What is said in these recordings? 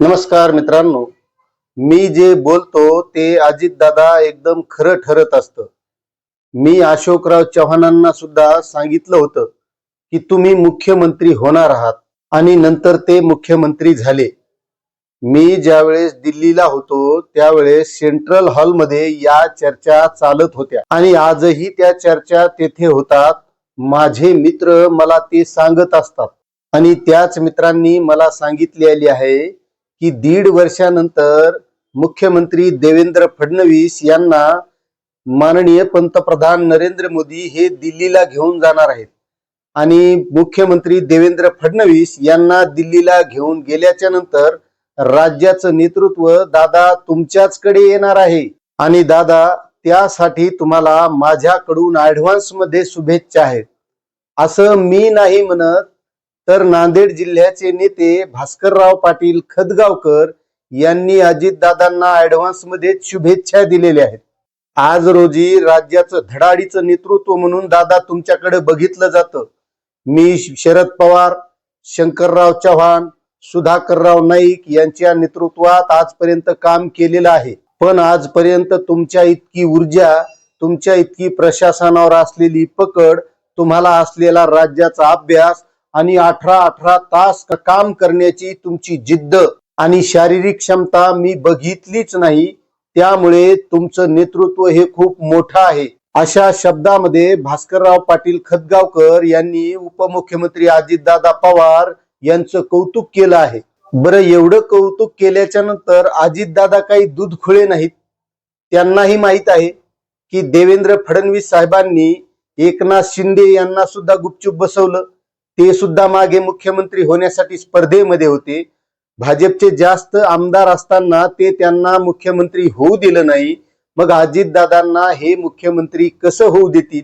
नमस्कार मित्रांनो. मी जे बोलतो ते अजितदादा एकदम खरं ठरत असतं. मी अशोकराव चव्हाणांना सुद्धा सांगितलं होतं की तुम्ही मुख्यमंत्री होणार आहात आणि नंतर ते मुख्यमंत्री झाले. मी ज्यावेळेस दिल्लीला होतो त्यावेळेस सेंट्रल हॉलमध्ये या चर्चा चालत होत्या. आणि आजही त्या चर्चा तेथे होतात. माझे मित्र मला ते सांगत असतात. आणि त्याच मित्रांनी मला सांगितलेली आहे की दीड वर्षानंतर मुख्यमंत्री देवेंद्र फडणवीस यांना माननीय पंतप्रधान नरेंद्र मोदी हे दिल्लीला घेऊन जाणार आहेत. आणि मुख्यमंत्री देवेंद्र फडणवीस यांना दिल्लीला घेऊन गेल्याच्यानंतर राज्याचं नेतृत्व दादा तुमच्याचकडे येणार आहे. आणि दादा त्यासाठी तुम्हाला माझ्याकडून ऍडव्हान्समध्ये शुभेच्छा आहेत. असं मी नाही म्हणत तर नांदेड जिल्ह्याचे नेते भास्करराव पाटील खदगावकर यांनी अजितदादांना ऍडव्हान्समध्ये शुभेच्छा दिलेल्या आहेत. आज रोजी राज्याचं धडाडीचं नेतृत्व म्हणून दादा तुमच्याकडे बघितलं जातं. मी शरद पवार शंकरराव चव्हाण सुधाकरराव नाईक यांच्या नेतृत्वात आजपर्यंत काम केलेलं आहे. पण आजपर्यंत तुमच्या इतकी ऊर्जा तुमच्या इतकी प्रशासनावर असलेली पकड तुम्हाला असलेला राज्याचा अभ्यास आणि अठरा अठरा तास काम करण्याची तुमची जिद्द आणि शारीरिक क्षमता मी बघितलीच नाही त्यामुळे तुमचं नेतृत्व हे खूप मोठं आहे. अशा शब्दामध्ये भास्करराव पाटील खदगावकर यांनी उपमुख्यमंत्री अजितदादा पवार यांचं कौतुक केलं आहे. बरं एवढं कौतुक केल्याच्यानंतर अजितदादा काही दूध खुळे नाहीत. त्यांनाही माहीत आहे की देवेंद्र फडणवीस साहेबांनी एकनाथ शिंदे यांना सुद्धा गुपचूप बसवलं. ते सुद्धा मागे मुख्यमंत्री होण्यासाठी स्पर्धेमध्ये होते. भाजपचे जास्त आमदार असताना ते त्यांना मुख्यमंत्री होऊ दिलं नाही. मग अजितदादांना हे मुख्यमंत्री कसं होऊ देतील?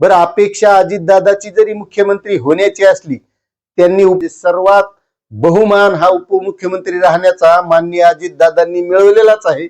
बरं अपेक्षा अजितदादाची जरी मुख्यमंत्री होण्याची असली त्यांनी सर्वात बहुमान हा उपमुख्यमंत्री राहण्याचा माननीय अजितदादांनी मिळवलेलाच आहे.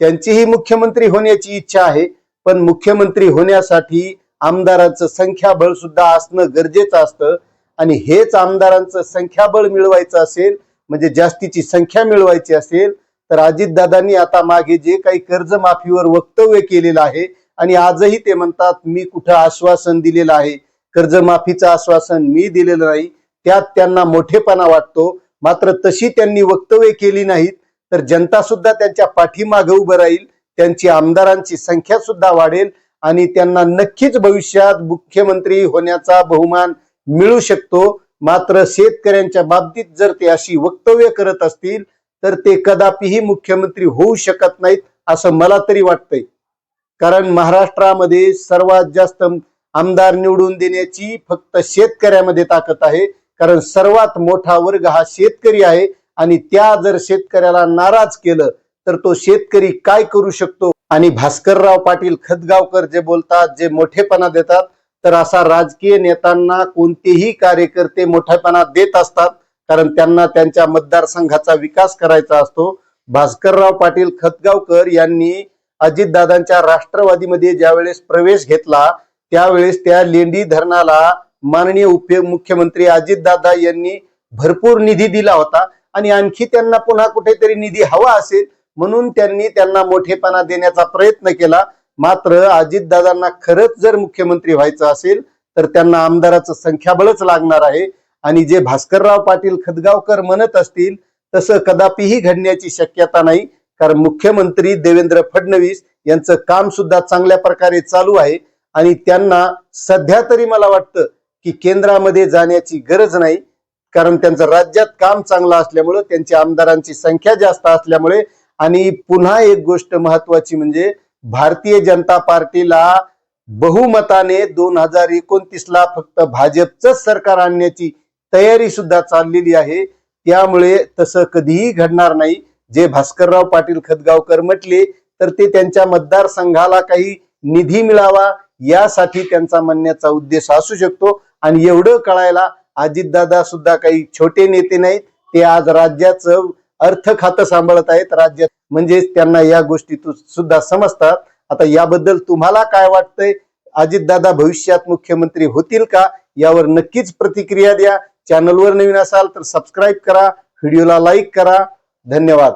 त्यांचीही मुख्यमंत्री होण्याची इच्छा आहे पण मुख्यमंत्री होण्यासाठी आमदारांचं संख्याबळ सुद्धा असणं गरजेचं असतं. आणि हेच आमदारांचं संख्याबळ मिळवायचं असेल म्हणजे जास्तीची संख्या मिळवायची असेल तर अजितदादांनी आता मागे जे काही कर्जमाफीवर वक्तव्य केलेलं आहे आणि आजही ते म्हणतात मी कुठं आश्वासन दिलेलं आहे? कर्जमाफीचं आश्वासन मी दिलेलं नाही. त्यात त्यांना मोठेपणा वाटतो. मात्र तशी त्यांनी वक्तव्य केली नाहीत तर जनता सुद्धा त्यांच्या पाठीमागे उभं राहील त्यांची आमदारांची संख्या सुद्धा वाढेल आणि त्यांना नक्कीच भविष्यात मुख्यमंत्री होण्याचा बहुमान मिळू शकतो. मात्र शेतकऱ्यांच्या बाबतीत जर ते अशी वक्तव्य करत असतील तर ते कदापिही मुख्यमंत्री होऊ शकत नाहीत असं मला तरी वाटतंय. कारण महाराष्ट्रामध्ये सर्वात जास्त आमदार निवडून देण्याची फक्त शेतकऱ्यामध्ये ताकद आहे. कारण सर्वात मोठा वर्ग हा शेतकरी आहे आणि त्या जर शेतकऱ्याला नाराज केलं तर तो शेतकरी काय करू शकतो? आणि भास्करराव पाटील खदगावकर जे बोलतात जे मोठेपणा देतात तर असा राजकीय नेत्यांना कोणतेही कार्यकर्ते मोठेपणा देत असतात कारण त्यांना त्यांच्या मतदारसंघाचा विकास करायचा असतो. भास्करराव पाटील खतगावकर यांनी अजितदादांच्या राष्ट्रवादीमध्ये ज्यावेळेस प्रवेश घेतला त्यावेळेस त्या लेंडी धरणाला माननीय उपमुख्यमंत्री अजितदादा यांनी भरपूर निधी दिला होता. आणि आणखी त्यांना पुन्हा कुठेतरी निधी हवा असेल म्हणून त्यांनी त्यांना मोठेपणा देण्याचा प्रयत्न केला. मात्र अजितदादांना खरंच जर मुख्यमंत्री व्हायचं असेल तर त्यांना आमदाराचं संख्याबळच लागणार आहे. आणि जे भास्करराव पाटील खदगावकर म्हणत असतील तसं कदापिही घडण्याची शक्यता नाही. कारण मुख्यमंत्री देवेंद्र फडणवीस यांचं काम सुद्धा चांगल्या प्रकारे चालू आहे. आणि त्यांना सध्या तरी मला वाटतं की केंद्रामध्ये जाण्याची गरज नाही. कारण त्यांचं राज्यात काम चांगलं असल्यामुळं त्यांच्या आमदारांची संख्या जास्त असल्यामुळे. आणि पुन्हा एक गोष्ट महत्वाची म्हणजे भारतीय जनता पार्टीला बहुमताने दोन हजार एकोणतीस ला फक्त भाजपच सरकार आणण्याची तयारी सुद्धा चाललेली आहे. त्यामुळे तसं कधीही घडणार नाही. जे भास्करराव पाटील खदगावकर म्हटले तर ते त्यांच्या मतदारसंघाला काही निधी मिळावा यासाठी त्यांचा म्हणण्याचा उद्देश असू शकतो. आणि एवढं कळायला अजितदादा सुद्धा काही छोटे नेते नाहीत. ते आज राज्याचं अर्थ खातं सांभाळत आहेत. राज्यात म्हणजेच त्यांना या गोष्टी सुद्धा समजतात. आता याबद्दल तुम्हाला काय वाटतंय? अजितदादा भविष्यात मुख्यमंत्री होतील का? यावर नक्कीच प्रतिक्रिया द्या. चॅनलवर नवीन असाल तर सबस्क्राईब करा. व्हिडिओला लाईक करा. धन्यवाद.